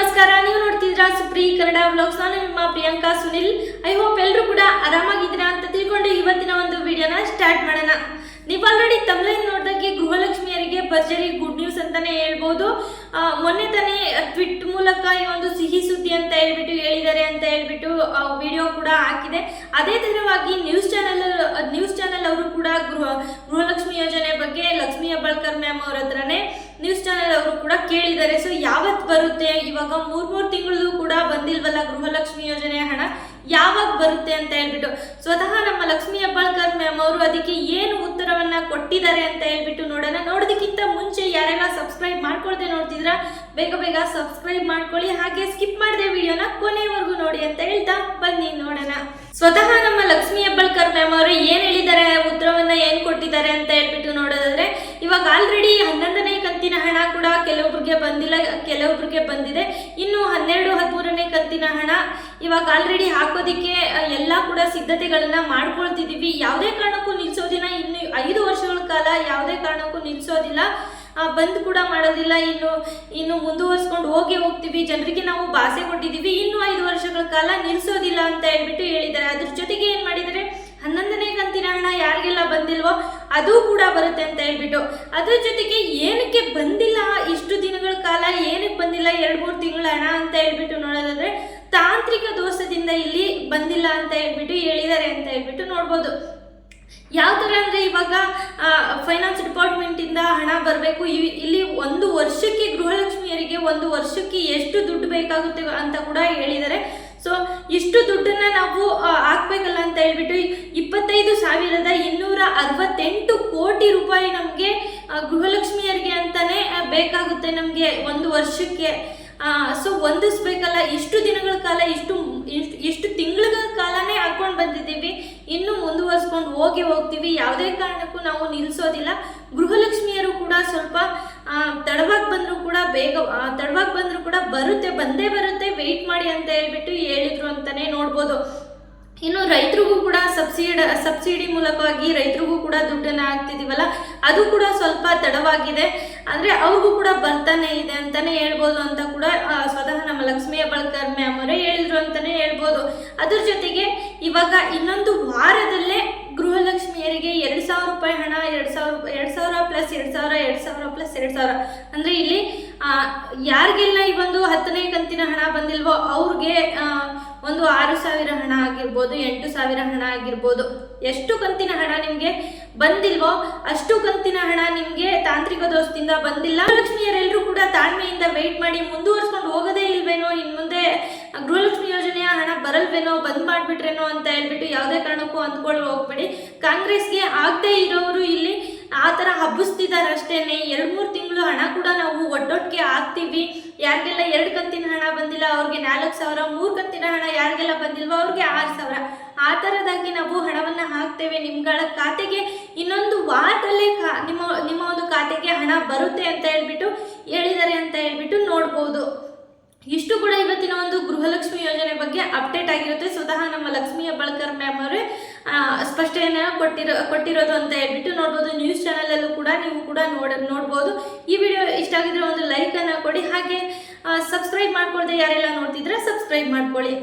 ನಮಸ್ಕಾರ. ನೀವು ನೋಡ್ತಿದ್ದೀರಾ ಸುಪ್ರಿ ಕನ್ನಡ ವ್ಲಾಗ್ಸ್. ನಾನು ನಿಮ್ಮ ಪ್ರಿಯಾಂಕಾ ಸುನಿಲ್. ಐ ಹೋಪ್ ಎಲ್ಲರೂ ಕೂಡ ಆರಾಮಾಗಿದ್ದೀರಾ ಅಂತ ತಿಳ್ಕೊಂಡು ಇವತ್ತಿನ ಒಂದು ವಿಡಿಯೋನ ಸ್ಟಾರ್ಟ್ ಮಾಡೋಣ. ನೀವು ಆಲ್ರೆಡಿ ತಮಿಳಿನ ನೋಡಿದಾಗೆ ಗೃಹಲಕ್ಷ್ಮಿಯರಿಗೆ ಭರ್ಜರಿ ಗುಡ್ ನ್ಯೂಸ್ ಅಂತಾನೆ ಹೇಳ್ಬೋದು. ಮೊನ್ನೆ ತಾನೇ ಟ್ವಿಟ್ ಮೂಲಕ ಈ ಒಂದು ಸಿಹಿ ಸುದ್ದಿ ಅಂತ ಹೇಳ್ಬಿಟ್ಟು ಹೇಳಿದ್ದಾರೆ ಅಂತ ಹೇಳ್ಬಿಟ್ಟು ವಿಡಿಯೋ ಕೂಡ ಹಾಕಿದೆ. ಅದೇ ತರವಾಗಿ ನ್ಯೂಸ್ ಚಾನೆಲ್ ನ್ಯೂಸ್ ಚಾನೆಲ್ ಅವರು ಕೂಡ ಗೃಹ, ಗೃಹಲಕ್ಷ್ಮಿ ಯೋಜನೆ ಬಗ್ಗೆ ಲಕ್ಷ್ಮಿ ಹೆಬ್ಬಾಳ್ಕರ್ ಮ್ಯಾಮ್ ಅವ್ರ ಹತ್ರನೇ ನ್ಯೂಸ್ ಚಾನೆಲ್ ಕೇಳಿದ್ದಾರೆ ಸೊ ಯಾವತ್ತು ಬರುತ್ತೆ? ಇವಾಗ ಮೂರ್ ಮೂರು ತಿಂಗಳು ಕೂಡ ಬಂದಿಲ್ವಲ್ಲ ಗೃಹಲಕ್ಷ್ಮಿ ಯೋಜನೆ ಹಣ? ಯಾವಾಗ ಬರುತ್ತೆ ಅಂತ ಹೇಳ್ಬಿಟ್ಟು. ಸ್ವತಃ ನಮ್ಮ ಲಕ್ಷ್ಮಿ ಹೆಬ್ಬಾಳ್ಕರ್ ಮ್ಯಾಮ್ ಅವರು ಅದಕ್ಕೆ ಏನು ಉತ್ತರವನ್ನ ಕೊಟ್ಟಿದ್ದಾರೆ ಅಂತ ಹೇಳ್ಬಿಟ್ಟು ನೋಡೋಣ. ನೋಡೋದಕ್ಕಿಂತ ಮುಂಚೆ ಯಾರೆಲ್ಲ ಸಬ್ಸ್ಕ್ರೈಬ್ ಮಾಡ್ಕೊಳ್ದೆ ನೋಡ್ತಿದ್ರ, ಬೇಗ ಬೇಗ ಸಬ್ಸ್ಕ್ರೈಬ್ ಮಾಡ್ಕೊಳ್ಳಿ. ಹಾಗೆ ಸ್ಕಿಪ್ ಮಾಡದೆ ವಿಡಿಯೋನ ಕೊನೆವರೆಗೂ ನೋಡಿ ಅಂತ ಹೇಳ್ತಾ ಬನ್ನಿ ನೋಡೋಣ. ಸ್ವತಃ ನಮ್ಮ ಲಕ್ಷ್ಮಿ ಹೆಬ್ಬಾಳ್ಕರ್ ಮ್ಯಾಮ್ ಅವರು ಏನ್ ಹೇಳಿದ್ದಾರೆ, ಉತ್ತರವನ್ನ ಏನ್ ಕೊಟ್ಟಿದ್ದಾರೆ ಅಂತ ಹೇಳ್ಬಿಟ್ಟು ನೋಡೋದಾದ್ರೆ, ಇವಾಗ ಆಲ್ರೆಡಿ ಹನ್ನೊಂದನೇ ಕೂಡ ಕೆಲವೊಬ್ರಿಗೆ ಬಂದಿಲ್ಲ, ಕೆಲವೊಬ್ರಿಗೆ ಬಂದಿದೆ. ಇನ್ನು ಹನ್ನೆರಡು, ಹದಿಮೂರನೇ ಕಂತಿನ ಹಣ ಇವಾಗ ಆಲ್ರೆಡಿ ಹಾಕೋದಿಕ್ಕೆ, ಎಲ್ಲ ಕೂಡ ಸಿದ್ಧತೆಗಳನ್ನ ಮಾಡ್ಕೊಳ್ತಿದೀವಿ. ಯಾವುದೇ ಕಾರಣಕ್ಕೂ ನಿಲ್ಸೋದಿಲ್ಲ. ಇನ್ನು ಐದು ವರ್ಷಗಳ ಕಾಲ ಯಾವುದೇ ಕಾರಣಕ್ಕೂ ನಿಲ್ಸೋದಿಲ್ಲ. ಬಂದ್ ಕೂಡ ಮಾಡೋದಿಲ್ಲ. ಇನ್ನು ಇನ್ನು ಮುಂದುವರ್ಸ್ಕೊಂಡು ಹೋಗಿ ಹೋಗ್ತೀವಿ. ಜನರಿಗೆ ನಾವು ಭಾಷೆ ಕೊಟ್ಟಿದ್ದೀವಿ ಇನ್ನು ಐದು ವರ್ಷಗಳ ಕಾಲ ನಿಲ್ಸೋದಿಲ್ಲ ಅಂತ ಹೇಳ್ಬಿಟ್ಟು ಹೇಳಿದ್ದಾರೆ. ಅದ್ರ ಜೊತೆಗೆ ಏನ್ ಮಾಡಿದ್ದಾರೆ? ಹನ್ನೊಂದನೇ ಕಂತಿನ ಹಣ ಯಾರಿಗೆಲ್ಲ ಬಂದಿಲ್ವೋ ಅದು ಕೂಡ ಬರುತ್ತೆ ಅಂತ ಹೇಳ್ಬಿಟ್ಟು. ಅದ್ರ ಜೊತೆಗೆ ಏನಕ್ಕೆ ಬಂದಿಲ್ಲ ಇಷ್ಟು ದಿನಗಳ ಕಾಲ, ಏನಕ್ಕೆ ಬಂದಿಲ್ಲ ಎರಡು ಮೂರು ತಿಂಗಳ ಹಣ ಅಂತ ಹೇಳ್ಬಿಟ್ಟು ನೋಡೋದಾದ್ರೆ ತಾಂತ್ರಿಕ ದೋಷದಿಂದ ಇಲ್ಲಿ ಬಂದಿಲ್ಲ ಅಂತ ಹೇಳ್ಬಿಟ್ಟು ಹೇಳಿದ್ದಾರೆ ಅಂತ ಹೇಳ್ಬಿಟ್ಟು ನೋಡ್ಬೋದು. ಯಾವ ಥರ ಅಂದರೆ ಇವಾಗ ಫೈನಾನ್ಸ್ ಡಿಪಾರ್ಟ್ಮೆಂಟಿಂದ ಹಣ ಬರಬೇಕು ಇಲ್ಲಿ ಒಂದು ವರ್ಷಕ್ಕೆ ಗೃಹಲಕ್ಷ್ಮಿಯರಿಗೆ ಒಂದು ವರ್ಷಕ್ಕೆ ಎಷ್ಟು ದುಡ್ಡು ಬೇಕಾಗುತ್ತೆ ಅಂತ ಕೂಡ ಹೇಳಿದ್ದಾರೆ. ಸೊ ಇಷ್ಟು ದುಡ್ಡನ್ನ ನಾವು ಹಾಕ್ಬೇಕಲ್ಲ ಅಂತ ಹೇಳ್ಬಿಟ್ಟು ಇಪ್ಪತ್ತೈದು ಸಾವಿರದ ಇನ್ನೂರ ಅರವತ್ತೆಂಟು ಕೋಟಿ ರೂಪಾಯಿ ನಮಗೆ ಗೃಹಲಕ್ಷ್ಮಿಯರಿಗೆ ಅಂತಾನೆ ಆ, ಬೇಕಾಗುತ್ತೆ ನಮಗೆ ಒಂದು ವರ್ಷಕ್ಕೆ. ಸೊ ಹೊಂದಿಸ್ಬೇಕಲ್ಲ ಇಷ್ಟು ದಿನಗಳ ಕಾಲ ಇಷ್ಟು ಇಷ್ಟು ಇಷ್ಟು ತಿಂಗಳ ಕಾಲನೇ ಹಾಕೊಂಡು ಬಂದಿದ್ದೀವಿ ಇನ್ನು ಮುಂದುವರ್ಸ್ಕೊಂಡು ಹೋಗಿ ಹೋಗ್ತೀವಿ. ಯಾವುದೇ ಕಾರಣಕ್ಕೂ ನಾವು ನಿಲ್ಲಿಸೋದಿಲ್ಲ ಗೃಹಲಕ್ಷ್ಮಿಯರು ಕೂಡ ಸ್ವಲ್ಪ ತಡವಾಗಿ ಬಂದರೂ ಕೂಡ ಬೇಗ ತಡವಾಗಿ ಬಂದರೂ ಕೂಡ ಬರುತ್ತೆ, ಬಂದೇ ಬರುತ್ತೆ. ವೆಯ್ಟ್ ಮಾಡಿ ಅಂತ ಹೇಳ್ಬಿಟ್ಟು ಹೇಳಿದ್ರು ಅಂತಲೇ ನೋಡ್ಬೋದು. ಇನ್ನು ರೈತರಿಗೂ ಕೂಡ ಸಬ್ಸಿಡಿ ಸಬ್ಸಿಡಿ ಮೂಲಕವಾಗಿ ರೈತರಿಗೂ ಕೂಡ ದುಡ್ಡನ್ನು ಹಾಕ್ತಿದ್ದೀವಲ್ಲ ಅದು ಕೂಡ ಸ್ವಲ್ಪ ತಡವಾಗಿದೆ. ಅಂದರೆ ಅವ್ರಿಗೂ ಕೂಡ ಬರ್ತಾನೆ ಇದೆ ಅಂತಲೇ ಹೇಳ್ಬೋದು ಅಂತ ಕೂಡ ಸ್ವತಃ ನಮ್ಮ ಲಕ್ಷ್ಮೀ ಬಳಕರ್ ಮ್ಯಾಮ್ ಅವರೇ ಹೇಳ್ಬೋದು ಅದ್ರ ಜೊತೆಗೆ ಇವಾಗ ಇನ್ನೊಂದು ವಾರದಲ್ಲೇ ಗೃಹಲಕ್ಷ್ಮಿಯರಿಗೆ ಎರಡು ಸಾವಿರ ರೂಪಾಯಿ ಹಣ, ಎರಡು ಸಾವಿರ ಎರಡು ಸಾವಿರ ಪ್ಲಸ್ ಎರಡು ಸಾವಿರ ಎರಡು ಸಾವಿರ ಪ್ಲಸ್ ಎರಡು ಸಾವಿರ. ಅಂದರೆ ಇಲ್ಲಿ ಯಾರಿಗೆಲ್ಲ ಈ ಒಂದು ಹತ್ತನೇ ಕಂತಿನ ಹಣ ಬಂದಿಲ್ವೋ ಅವ್ರಿಗೆ ಒಂದು ಆರು ಸಾವಿರ ಹಣ ಆಗಿರ್ಬೋದು, ಎಂಟು ಸಾವಿರ ಹಣ ಆಗಿರ್ಬೋದು. ಎಷ್ಟು ಕಂತಿನ ಹಣ ನಿಮಗೆ ಬಂದಿಲ್ವೋ ಅಷ್ಟು ಕಂತಿನ ಹಣ ನಿಮಗೆ ತಾಂತ್ರಿಕ ದೋಷದಿಂದ ಬಂದಿಲ್ಲ. ಲಕ್ಷ್ಮಿಯರೆಲ್ಲರೂ ಕೂಡ ತಾಳ್ಮೆಯಿಂದ ವೆಯ್ಟ್ ಮಾಡಿ ಮುಂದುವರ್ಸ್ಕೊಂಡು ಹೋಗೋದೇ ಇಲ್ವೇನೋ ಇನ್ನು ಗೃಹಲಕ್ಷ್ಮಿ ಯೋಜನೆಯ ಹಣ ಬರಲ್ವೇನೋ, ಬಂದ್ ಮಾಡಿಬಿಟ್ರೇನೋ ಅಂತ ಹೇಳ್ಬಿಟ್ಟು ಯಾವುದೇ ಕಾರಣಕ್ಕೂ ಅಂದ್ಕೊಳ್ಳಿ, ಹೋಗ್ಬೇಡಿ. ಕಾಂಗ್ರೆಸ್ಗೆ ಆಗದೆ ಇರೋರು ಇಲ್ಲಿ ಆ ಥರ ಹಬ್ಬಿಸ್ತಿದ್ದಾರೆ ಅಷ್ಟೇನೆ ಎರಡು ಮೂರು ತಿಂಗಳು ಹಣ ಕೂಡ ನಾವು ಒಟ್ಟೊಟ್ಟಿಗೆ ಹಾಕ್ತೀವಿ. ಯಾರಿಗೆಲ್ಲ ಎರಡು ಕಂತಿನ ಹಣ ಬಂದಿಲ್ಲ, ಅವ್ರಿಗೆ ನಾಲ್ಕು ಸಾವಿರ, ಮೂರು ಕಂತಿನ ಹಣ ಯಾರಿಗೆಲ್ಲ ಬಂದಿಲ್ವೋ ಅವ್ರಿಗೆ ಆರು ಸಾವಿರ. ಆ ಥರದಾಗಿ ನಾವು ಹಣವನ್ನು ಹಾಕ್ತೇವೆ. ನಿಮ್ಗಳ ಖಾತೆಗೆ ಇನ್ನೊಂದು ವಾರದಲ್ಲೇ ಕಾ, ನಿಮ್ಮ ನಿಮ್ಮ ಒಂದು ಖಾತೆಗೆ ಹಣ ಬರುತ್ತೆ ಅಂತ ಹೇಳ್ಬಿಟ್ಟು, ಹೇಳಿದ್ದಾರೆ ಅಂತ ಹೇಳ್ಬಿಟ್ಟು ನೋಡ್ಬೋದು. ಇಷ್ಟು ಕೂಡ ಇವತ್ತಿನ ಒಂದು ಗೃಹಲಕ್ಷ್ಮಿ ಯೋಜನೆ ಬಗ್ಗೆ ಅಪ್ಡೇಟ್ ಆಗಿರುತ್ತೆ. ಸ್ವತಃ ನಮ್ಮ ಲಕ್ಷ್ಮಿ ಹೆಬ್ಬಾಳ್ಕರ್ ಮ್ಯಾಮ್ ಅವರೇ ಆ, ಕೊಟ್ಟಿರೋ ಕೊಟ್ಟಿರೋದು ಅಂತ ಹೇಳ್ಬಿಟ್ಟು ನೋಡ್ಬೋದು. ನ್ಯೂಸ್ ಚಾನಲಲ್ಲೂ ಕೂಡ ನೀವು ಕೂಡ ನೋಡ ನೋಡ್ಬೋದು. ಈ ವಿಡಿಯೋ ಇಷ್ಟ ಆಗಿದ್ರೆ ಒಂದು ಲೈಕನ್ನು ಕೊಡಿ. ಹಾಗೆ ಸಬ್ಸ್ಕ್ರೈಬ್ ಮಾಡ್ಕೊಳ್ದೆ ಯಾರೆಲ್ಲ ನೋಡ್ತಿದ್ರೆ ಸಬ್ಸ್ಕ್ರೈಬ್ ಮಾಡ್ಕೊಳ್ಳಿ.